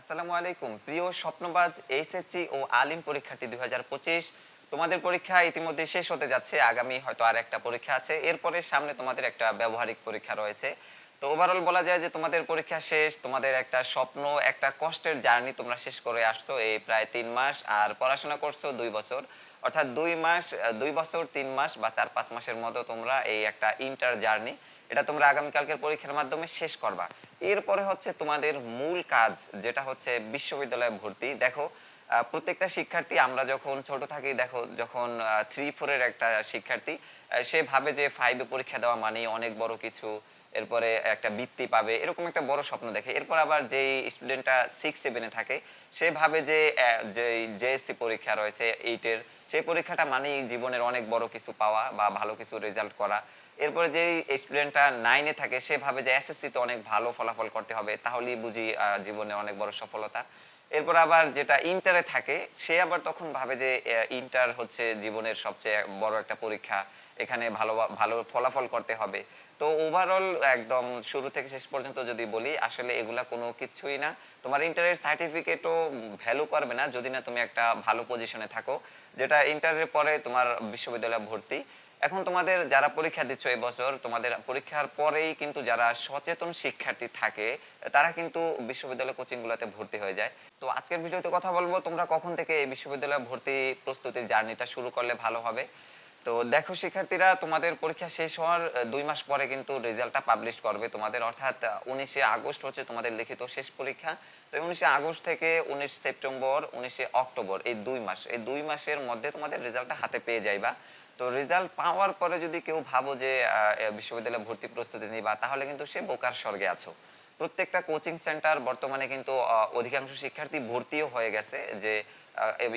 আসসালামু আলাইকুম। প্রিয় স্বপ্নবাজ এইচএসসি ও আলিম পরীক্ষার্থী দুই তোমাদের পরীক্ষা ইতিমধ্যে শেষ হতে যাচ্ছে। আগামী হয়তো আর একটা পরীক্ষা আছে। এরপরে সামনে তোমাদের একটা ব্যবহারিক পরীক্ষা রয়েছে। তো ওভারঅল বলা যায় যে তোমাদের পরীক্ষা শেষ, তোমাদের একটা স্বপ্ন, একটা কষ্টের জার্নি তোমরা শেষ করে আসছো এই প্রায় তিন মাস, আর পড়াশোনা করছ দুই বছর। অর্থাৎ দুই মাস, দুই বছর, তিন মাস বা চার পাঁচ মাসের মতো তোমরা এই একটা ইন্টার জার্নি এটা তোমরা আগামীকালকের পরীক্ষার মাধ্যমে শেষ করবা। এরপরে হচ্ছে তোমাদের মূল কাজ, যেটা হচ্ছে বিশ্ববিদ্যালয়ে ভর্তি। দেখো প্রত্যেকটা শিক্ষার্থী, আমরা যখন ছোট থাকি, দেখো, যখন থ্রি ফোরের একটা শিক্ষার্থী সে ভাবে যে ফাইভে পরীক্ষা দেওয়া মানে অনেক বড় কিছু, এরপরে একটা বৃত্তি পাবে, এরকম একটা বড় স্বপ্ন দেখে। এরপর আবার যে স্টুডেন্টটা সিক্স সেভেনে থাকে, সে ভাবে যে জেএসসি পরীক্ষা রয়েছে এইটের সেই পরীক্ষাটা মানেই জীবনের অনেক বড় কিছু পাওয়া বা ভালো কিছু রেজাল্ট করা। এরপরে যে স্টুডেন্টটা নাইনে থাকে, সে ভাবে যে এসএসসি তে অনেক ভালো ফলাফল করতে হবে, তাহলেই বুঝি জীবনে অনেক বড় সফলতা। এরপর আবার যেটা ইন্টারে থাকে, সে আবার তখন ভাবে যে ইন্টার হচ্ছে জীবনের সবচেয়ে বড় একটা পরীক্ষা। এখানে ভালো ভালো ফলাফল করতে হবে। তো ওভারঅল একদম শুরু থেকে শেষ পর্যন্ত যদি বলি, আসলে এগুলা কোনো কিছুই না। তোমার ইন্টারের সার্টিফিকেটও ভ্যালু করবে না, যদি না তুমি একটা ভালো পজিশনে থাকো। যেটা ইন্টারের পরে তোমার বিশ্ববিদ্যালয়ে ভর্তি। এখন তোমাদের যারা পরীক্ষা দিচ্ছ এই বছর, তোমাদের পরীক্ষার পরেই কিন্তু যারা সচেতন শিক্ষার্থী থাকে, তারা কিন্তু বিশ্ববিদ্যালয় কোচিং গুলোতে ভর্তি হয়ে যায়। তো আজকের ভিডিওতে কথা বলব, তোমরা কখন থেকে এই বিশ্ববিদ্যালয়ে ভর্তি প্রস্তুতির জার্নিটা শুরু করলে ভালো হবে? তো দেখো শিক্ষার্থীরা, তোমাদের পরীক্ষা শেষ হওয়ার দুই মাস পরে কিন্তু রেজাল্টটা পাবলিশ করবে তোমাদের। অর্থাৎ উনিশে আগস্ট হচ্ছে তোমাদের লিখিত শেষ পরীক্ষা। তো উনিশে আগস্ট থেকে উনিশ সেপ্টেম্বর, উনিশে অক্টোবর, এই দুই মাস, এই দুই মাসের মধ্যে তোমাদের রেজাল্টটা হাতে পেয়ে যাইবা। তো রেজাল্ট পাওয়ার পরে যদি কেউ ভাবো যে বিশ্ববিদ্যালয়ে ভর্তি প্রস্তুতি নিবা, তাহলে কিন্তু সে বোকার স্বর্গে আছো। প্রত্যেকটা কোচিং সেন্টার বর্তমানে কিন্তু অধিকাংশ শিক্ষার্থী ভর্তিও হয়ে গেছে যে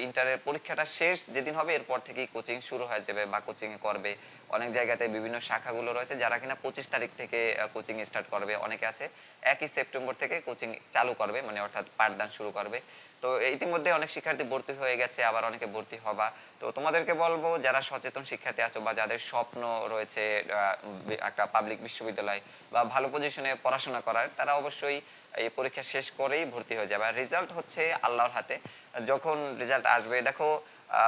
ইন্টারের পরীক্ষাটা শেষ যেদিন হবে এরপর থেকেই কোচিং শুরু হয়ে যাবে বা কোচিং করবে। অনেক জায়গাতে বিভিন্ন শাখাগুলো রয়েছে যারা কিনা পঁচিশ তারিখ থেকে কোচিং স্টার্ট করবে। অনেকে আছে, একই সেপ্টেম্বর থেকে কোচিং চালু করবে মানে অর্থাৎ পাঠদান শুরু করবে। তো ইতিমধ্যে অনেক শিক্ষার্থী ভর্তি হয়ে গেছে, আবার অনেকে ভর্তি হবা। তো তোমাদেরকে বলব, যারা সচেতন শিক্ষার্থী আছো বা যাদের স্বপ্ন রয়েছে একটা পাবলিক বিশ্ববিদ্যালয় বা ভালো পজিশনে পড়াশোনা করার, তারা অবশ্যই এই পরীক্ষা শেষ করেই ভর্তি হয়ে যাবে। আর রেজাল্ট হচ্ছে আল্লাহর হাতে। যখন রেজাল্ট আসবে, দেখো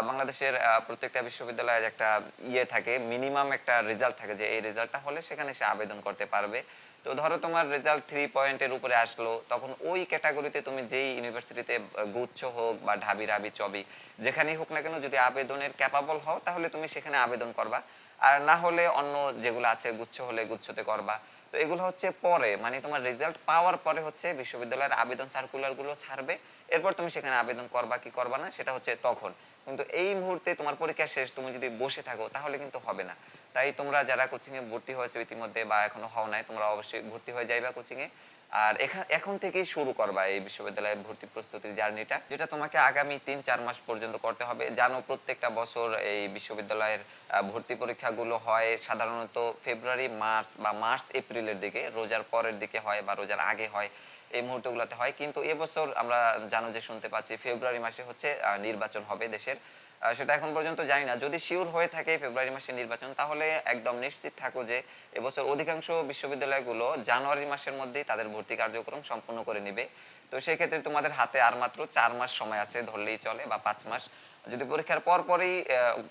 বাংলাদেশের প্রত্যেকটা বিশ্ববিদ্যালয়ের একটা ইয়ে থাকে মিনিমাম একটা রেজাল্ট থাকে যে এই রেজাল্টটা হলে সেখানে সে আবেদন করতে পারবে। তো ধরো তোমার রেজাল্ট থ্রি পয়েন্টের উপরে আসলো, তখন ওই ক্যাটাগরিতে তুমি যেই ইউনিভার্সিটিতে গুচ্ছ হোক বা ঢাবি রাবি চবি যেখানেই হোক না কেন যদি আবেদনের ক্যাপাবল হও, তাহলে তুমি সেখানে আবেদন করবা। আর না হলে অন্য যেগুলো আছে, গুচ্ছ হলে গুচ্ছতে করবা। তো এগুলো হচ্ছে পরে মানে তোমার রেজাল্ট পাওয়ার পরে হচ্ছে বিশ্ববিদ্যালয়ের আবেদন সার্কুলারগুলো ছাড়বে। এরপর তুমি সেখানে আবেদন করবা কি করবা না, সেটা হচ্ছে তখন। কিন্তু এই মুহূর্তে তোমার পরীক্ষা শেষ, তুমি যদি বসে থাকো, তাহলে কিন্তু হবে না। তাই তোমরা যারা কোচিং এ ভর্তি হয়েছে ইতিমধ্যে বা এখনও হও নাই, তোমরা অবশ্যই ভর্তি হয়ে যাইবা কোচিং এ। আর এখা- এখন থেকেই শুরু করবা এই বিশ্ববিদ্যালয়ে ভর্তি প্রস্তুতির জার্নিটা, যেটা তোমাকে আগামী তিন চার মাস পর্যন্ত করতে হবে। জানো প্রত্যেকটা বছর এই বিশ্ববিদ্যালয়ের ভর্তি পরীক্ষাগুলো হয়। সাধারণত ফেব্রুয়ারি, মার্চ বা মার্চ, এপ্রিলের দিকে, রোজার পরের দিকে হয় বা রোজার আগে হয়। এই মুহূর্তগুলোতে হয়। কিন্তু এবছর আমরা জানো যে শুনতে পাচ্ছি, ফেব্রুয়ারি মাসে হচ্ছে নির্বাচন হবে দেশের। সেটা এখন পর্যন্ত জানি না। যদি শিওর হয়ে থাকে ফেব্রুয়ারি মাসে নির্বাচন, তাহলে একদম নিশ্চিত থাকো যে এবছর অধিকাংশ বিশ্ববিদ্যালয়গুলো জানুয়ারি মাসের মধ্যেই তাদের ভর্তি কার্যক্রম সম্পূর্ণ করে নেবে। তো সেই ক্ষেত্রে তোমাদের হাতে আর মাত্র চার মাস সময় আছে, ধরলেই চলে, বা পাঁচ মাস। যদি পরীক্ষার পর পরই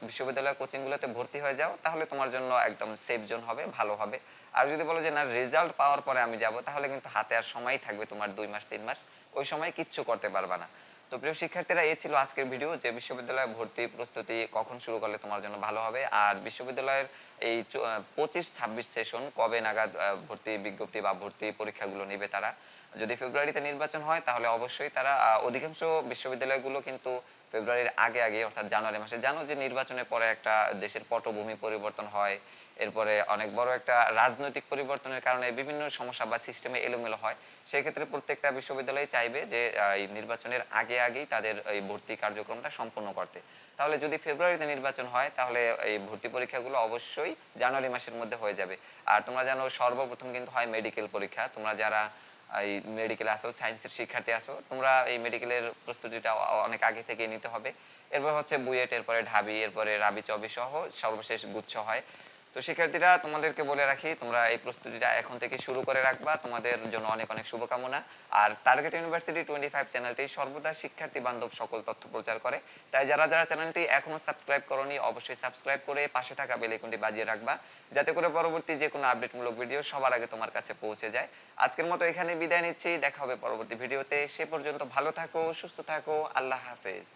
বিশ্ববিদ্যালয় কোচিং গুলোতে ভর্তি হয়ে যাও, তাহলে তোমার জন্য একদম সেফ জোন হবে, ভালো হবে। আর যদি বলো যে না রেজাল্ট পাওয়ার পরে আমি যাব, তাহলে কিন্তু হাতে আর সময়ই থাকবে তোমার দুই মাস, তিন মাস। ওই সময় কিচ্ছু করতে পারবা না। তো প্রিয় শিক্ষার্থীরা এই ছিল আজকের ভিডিও যে বিশ্ববিদ্যালয়ে ভর্তি প্রস্তুতি কখন শুরু করলে তোমার জন্য ভালো হবে? আর বিশ্ববিদ্যালয়ের এই পঁচিশ ছাব্বিশ সেশন কবে নাগাদ ভর্তি বিজ্ঞপ্তি বা ভর্তি পরীক্ষাগুলো নেবে তারা? যদি ফেব্রুয়ারিতে নির্বাচন হয়, তাহলে অবশ্যই তারা অধিকাংশ বিশ্ববিদ্যালয়গুলো কিন্তু ফেব্রুয়ারির আগে আগে, অর্থাৎ জানুয়ারি মাসে, জানো যে নির্বাচনের পরে একটা দেশের পটভূমি পরিবর্তন হয়, এরপরে অনেক বড় একটা রাজনৈতিক পরিবর্তনের কারণে বিভিন্ন সমস্যা বা সিস্টেমে এলোমেলো হয়। সেই ক্ষেত্রে প্রত্যেকটা বিশ্ববিদ্যালয় চাইবে যে এই নির্বাচনের আগে আগেই তাদের এই ভর্তি কার্যক্রমটা সম্পন্ন করতে। তাহলে যদি ফেব্রুয়ারিতে নির্বাচন হয়, তাহলে এই ভর্তি পরীক্ষাগুলো অবশ্যই জানুয়ারি মাসের মধ্যে হয়ে যাবে। আর তোমরা জানো, সর্বপ্রথম কিন্তু হয় মেডিকেল পরীক্ষা। তোমরা যারা এই মেডিকেল আসো সায়েন্সের শিক্ষার্থী আসো তোমরা এই মেডিকেলের প্রস্তুতিটা অনেক আগে থেকে নিতে হবে। এরপর হচ্ছে বুয়েট, এরপরে ঢাবি, এরপরে রাবি চবি সহ সর্বশেষ গুচ্ছ হয়। তো শিক্ষার্থীরা, তোমাদেরকে বলে রাখি, তোমরা এই প্রস্তুতিটা এখন থেকে শুরু করে রাখবা। তোমাদের জন্য অনেক অনেক শুভকামনা। আর টার্গেট ইউনিভার্সিটি টোয়েন্টি ফাইভ চ্যানেলটি সর্বদা শিক্ষার্থী বান্ধব সকল তথ্য প্রচার করে। তাই যারা যারা চ্যানেলটি এখনও সাবস্ক্রাইব করনি, অবশ্যই সাবস্ক্রাইব করে পাশে থাকা বেল আইকনটি বাজিয়ে রাখবা, যাতে করে পরবর্তী যে কোনো আপডেটমূলক ভিডিও সবার আগে তোমার কাছে পৌঁছে যায়। আজকের মতো এখানে বিদায় নিচ্ছি। দেখা হবে পরবর্তী ভিডিওতে সে পর্যন্ত ভালো থাকো, সুস্থ থাকো। আল্লাহ হাফেজ।